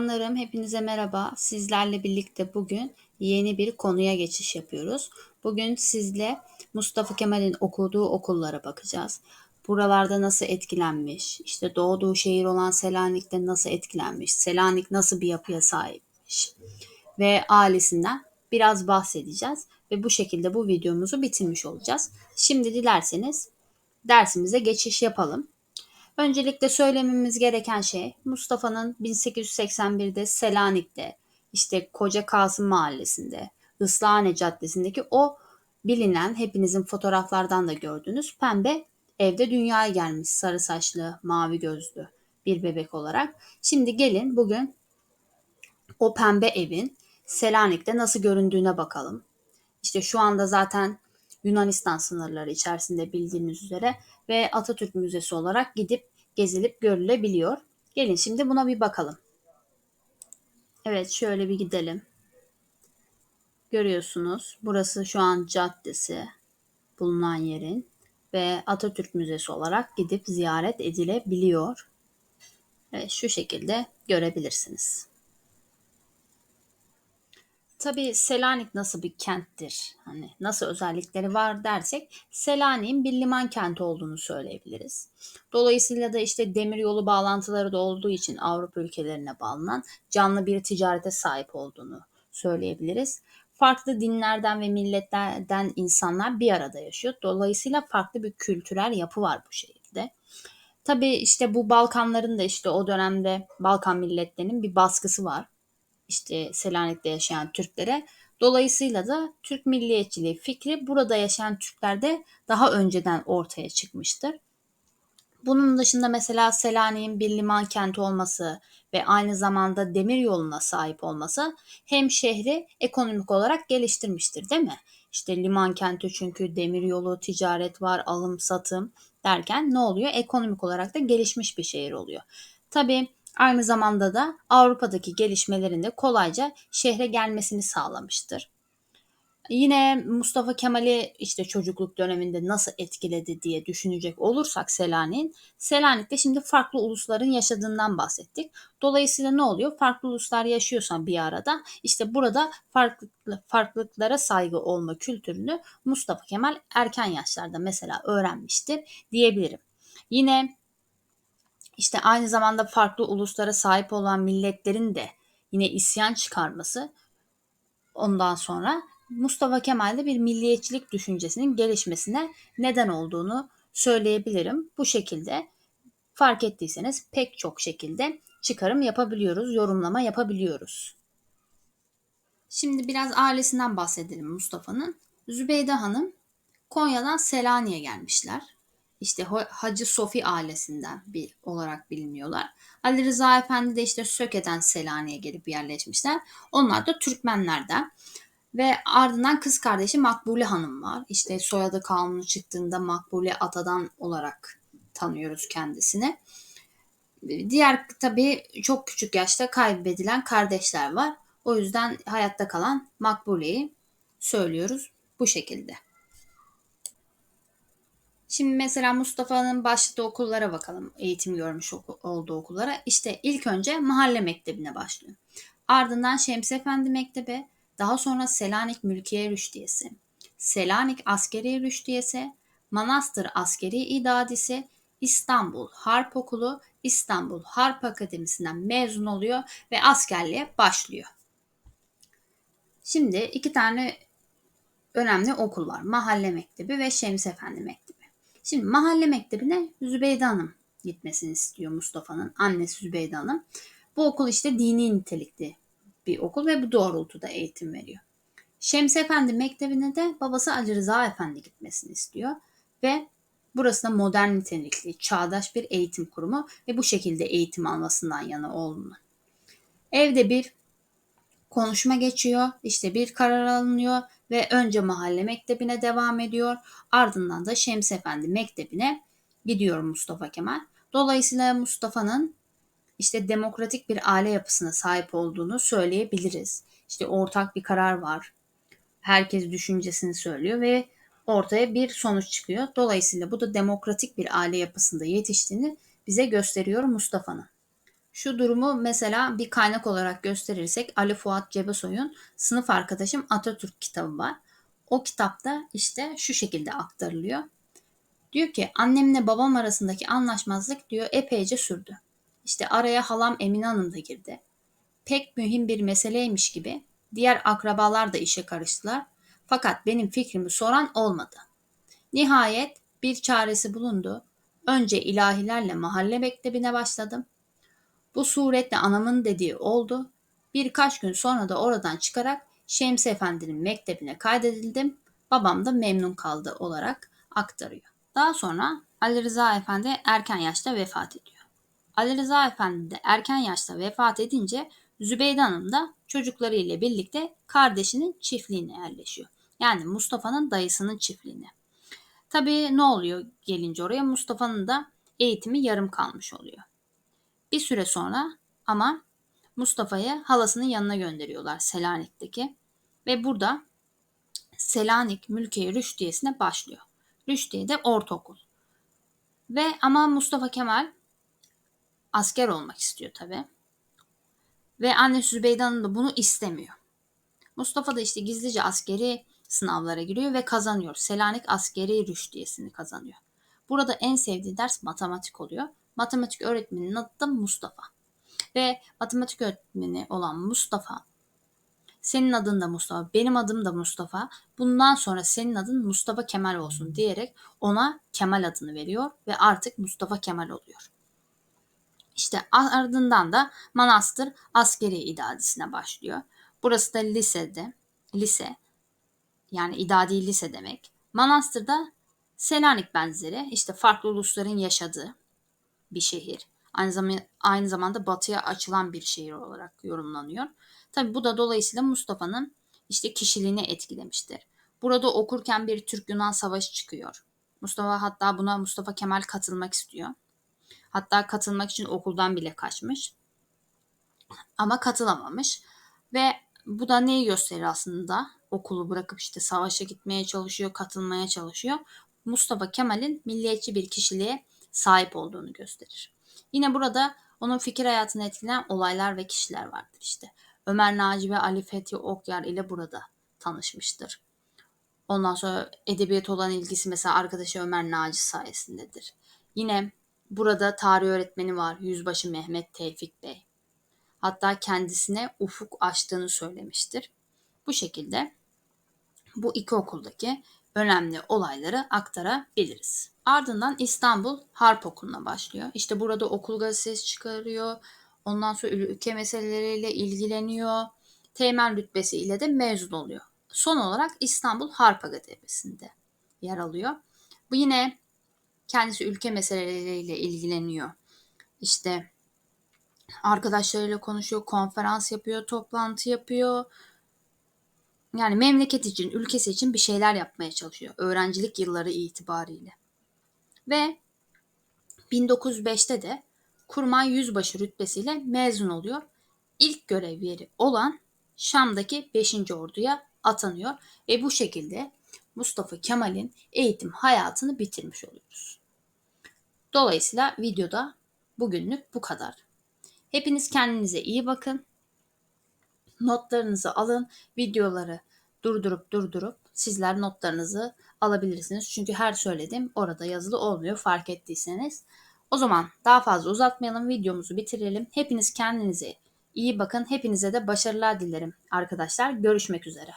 Canlarım hepinize merhaba. Sizlerle birlikte bugün yeni bir konuya geçiş yapıyoruz. Bugün sizle Mustafa Kemal'in okuduğu okullara bakacağız. Buralarda nasıl etkilenmiş, işte doğduğu şehir olan Selanik'te nasıl etkilenmiş, Selanik nasıl bir yapıya sahipmiş ve ailesinden biraz bahsedeceğiz ve bu şekilde bu videomuzu bitirmiş olacağız. Şimdi dilerseniz dersimize geçiş yapalım. Öncelikle söylememiz gereken şey Mustafa'nın 1881'de Selanik'te işte Koca Kasım Mahallesi'nde Islahane Caddesi'ndeki o bilinen hepinizin fotoğraflardan da gördüğünüz pembe evde dünyaya gelmiş sarı saçlı mavi gözlü bir bebek olarak. Şimdi gelin bugün o pembe evin Selanik'te nasıl göründüğüne bakalım. İşte şu anda zaten Yunanistan sınırları içerisinde bildiğiniz üzere ve Atatürk Müzesi olarak gidip gezilip görülebiliyor. Gelin şimdi buna bir bakalım. Evet şöyle bir gidelim. Görüyorsunuz burası şu an caddesi bulunan yerin ve Atatürk Müzesi olarak gidip ziyaret edilebiliyor. Evet, şu şekilde görebilirsiniz. Tabii Selanik nasıl bir kenttir? Hani nasıl özellikleri var dersek Selanik'in bir liman kenti olduğunu söyleyebiliriz. Dolayısıyla da işte demiryolu bağlantıları da olduğu için Avrupa ülkelerine bağlanan canlı bir ticarete sahip olduğunu söyleyebiliriz. Farklı dinlerden ve milletlerden insanlar bir arada yaşıyor. Dolayısıyla farklı bir kültürel yapı var bu şehirde. Tabii işte bu Balkanların da işte o dönemde Balkan milletlerinin bir baskısı var işte Selanik'te yaşayan Türklere. Dolayısıyla da Türk milliyetçiliği fikri burada yaşayan Türklerde daha önceden ortaya çıkmıştır. Bunun dışında mesela Selanik'in bir liman kenti olması ve aynı zamanda demir yoluna sahip olması hem şehri ekonomik olarak geliştirmiştir değil mi? İşte liman kenti çünkü demir yolu, ticaret var, alım satım derken ne oluyor? Ekonomik olarak da gelişmiş bir şehir oluyor. Tabii Aynı zamanda da Avrupa'daki gelişmelerin de kolayca şehre gelmesini sağlamıştır. Yine Mustafa Kemal'i işte çocukluk döneminde nasıl etkiledi diye düşünecek olursak Selanik'in, Selanik'te şimdi farklı ulusların yaşadığından bahsettik. Dolayısıyla ne oluyor? Farklı uluslar yaşıyorsan bir arada işte burada farklı, farklılıklara saygı olma kültürünü Mustafa Kemal erken yaşlarda mesela öğrenmiştir diyebilirim. Yine işte aynı zamanda farklı uluslara sahip olan milletlerin de yine isyan çıkarması ondan sonra Mustafa Kemal'de bir milliyetçilik düşüncesinin gelişmesine neden olduğunu söyleyebilirim. Bu şekilde fark ettiyseniz pek çok şekilde çıkarım yapabiliyoruz, yorumlama yapabiliyoruz. Şimdi biraz ailesinden bahsedelim Mustafa'nın. Zübeyde Hanım Konya'dan Selanik'e gelmişler işte Hacı Sofi ailesinden bir olarak biliniyorlar. Ali Rıza Efendi de işte Söke'den Selanik'e gelip yerleşmişler. Onlar da Türkmenlerden. Ve ardından kız kardeşi Makbule Hanım var. İşte soyadı kanunu çıktığında Makbule Atadan olarak tanıyoruz kendisini. Diğer tabii çok küçük yaşta kaybedilen kardeşler var. O yüzden hayatta kalan Makbule'yi söylüyoruz bu şekilde. Şimdi mesela Mustafa'nın başladığı okullara bakalım. Eğitim görmüş olduğu okullara. İşte ilk önce mahalle mektebine başlıyor. Ardından Şems Efendi Mektebi, daha sonra Selanik Mülkiye Rüştiyesi, Selanik Askeri Rüştiyesi, Manastır Askeri İdadisi, İstanbul Harp Okulu, İstanbul Harp Akademisi'nden mezun oluyor ve askerliğe başlıyor. Şimdi iki tane önemli okul var. Mahalle Mektebi ve Şems Efendi Mektebi. Şimdi mahalle mektebine Zübeyde Hanım gitmesini istiyor Mustafa'nın annesi Zübeyde Hanım. Bu okul işte dini nitelikli bir okul ve bu doğrultuda eğitim veriyor. Şems Efendi Mektebi'ne de babası Ali Rıza Efendi gitmesini istiyor ve burası da modern nitelikli, çağdaş bir eğitim kurumu ve bu şekilde eğitim almasından yana olduğunu. Evde bir konuşma geçiyor, işte bir karar alınıyor ve önce mahalle mektebine devam ediyor. Ardından da Şems Efendi mektebine gidiyor Mustafa Kemal. Dolayısıyla Mustafa'nın işte demokratik bir aile yapısına sahip olduğunu söyleyebiliriz. İşte ortak bir karar var. Herkes düşüncesini söylüyor ve ortaya bir sonuç çıkıyor. Dolayısıyla bu da demokratik bir aile yapısında yetiştiğini bize gösteriyor Mustafa'nın. Şu durumu mesela bir kaynak olarak gösterirsek Ali Fuat Cebesoy'un Sınıf Arkadaşım Atatürk kitabı var. O kitapta işte şu şekilde aktarılıyor. Diyor ki annemle babam arasındaki anlaşmazlık diyor epeyce sürdü. İşte araya halam Emine Hanım da girdi. Pek mühim bir meseleymiş gibi diğer akrabalar da işe karıştılar. Fakat benim fikrimi soran olmadı. Nihayet bir çaresi bulundu. Önce ilahilerle mahalle mektebine başladım. Bu suretle anamın dediği oldu. Birkaç gün sonra da oradan çıkarak Şemsi Efendi'nin mektebine kaydedildim. Babam da memnun kaldı olarak aktarıyor. Daha sonra Ali Rıza Efendi erken yaşta vefat ediyor. Ali Rıza Efendi de erken yaşta vefat edince Zübeyde Hanım da çocuklarıyla birlikte kardeşinin çiftliğine yerleşiyor. Yani Mustafa'nın dayısının çiftliğine. Tabii ne oluyor gelince oraya Mustafa'nın da eğitimi yarım kalmış oluyor. Bir süre sonra ama Mustafa'yı halasının yanına gönderiyorlar Selanik'teki. Ve burada Selanik Mülkiye Rüştiyesi'ne başlıyor. Rüştiye de ortaokul. Ve ama Mustafa Kemal asker olmak istiyor tabi. Ve anne Zübeyde Hanım da bunu istemiyor. Mustafa da işte gizlice askeri sınavlara giriyor ve kazanıyor. Selanik askeri rüştiyesini kazanıyor. Burada en sevdiği ders matematik oluyor. Matematik öğretmeninin adı da Mustafa. Ve matematik öğretmeni olan Mustafa senin adın da Mustafa, benim adım da Mustafa. Bundan sonra senin adın Mustafa Kemal olsun diyerek ona Kemal adını veriyor ve artık Mustafa Kemal oluyor. İşte ardından da Manastır askeri idadisine başlıyor. Burası da lisede, lise yani idadi lise demek. Manastır'da Selanik benzeri işte farklı ulusların yaşadığı bir şehir. Aynı zamanda, aynı zamanda batıya açılan bir şehir olarak yorumlanıyor. Tabi bu da dolayısıyla Mustafa'nın işte kişiliğini etkilemiştir. Burada okurken bir Türk-Yunan savaşı çıkıyor. Mustafa hatta buna Mustafa Kemal katılmak istiyor. Hatta katılmak için okuldan bile kaçmış. Ama katılamamış. Ve bu da neyi gösterir aslında? Okulu bırakıp işte savaşa gitmeye çalışıyor, katılmaya çalışıyor. Mustafa Kemal'in milliyetçi bir kişiliğe sahip olduğunu gösterir. Yine burada onun fikir hayatını etkileyen olaylar ve kişiler vardır işte. Ömer Naci ve Ali Fethi Okyar ile burada tanışmıştır. Ondan sonra edebiyat olan ilgisi mesela arkadaşı Ömer Naci sayesindedir. Yine burada tarih öğretmeni var Yüzbaşı Mehmet Tevfik Bey. Hatta kendisine ufuk açtığını söylemiştir. Bu şekilde bu iki okuldaki önemli olayları aktarabiliriz. Ardından İstanbul Harp Okulu'na başlıyor. İşte burada okul gazetesi çıkarıyor. Ondan sonra ülke meseleleriyle ilgileniyor. Teğmen rütbesi ile de mezun oluyor. Son olarak İstanbul Harp Akademisi'nde yer alıyor. Bu yine kendisi ülke meseleleriyle ilgileniyor. İşte arkadaşlarıyla konuşuyor, konferans yapıyor, toplantı yapıyor. Yani memleket için, ülkesi için bir şeyler yapmaya çalışıyor. Öğrencilik yılları itibariyle. Ve 1905'te de kurmay yüzbaşı rütbesiyle mezun oluyor. İlk görev yeri olan Şam'daki 5. orduya atanıyor ve bu şekilde Mustafa Kemal'in eğitim hayatını bitirmiş oluyoruz. Dolayısıyla videoda bugünlük bu kadar. Hepiniz kendinize iyi bakın. Notlarınızı alın, videoları durdurup durdurup sizler notlarınızı alabilirsiniz. Çünkü her söylediğim orada yazılı olmuyor fark ettiyseniz. O zaman daha fazla uzatmayalım videomuzu bitirelim. Hepiniz kendinize iyi bakın. Hepinize de başarılar dilerim arkadaşlar. Görüşmek üzere.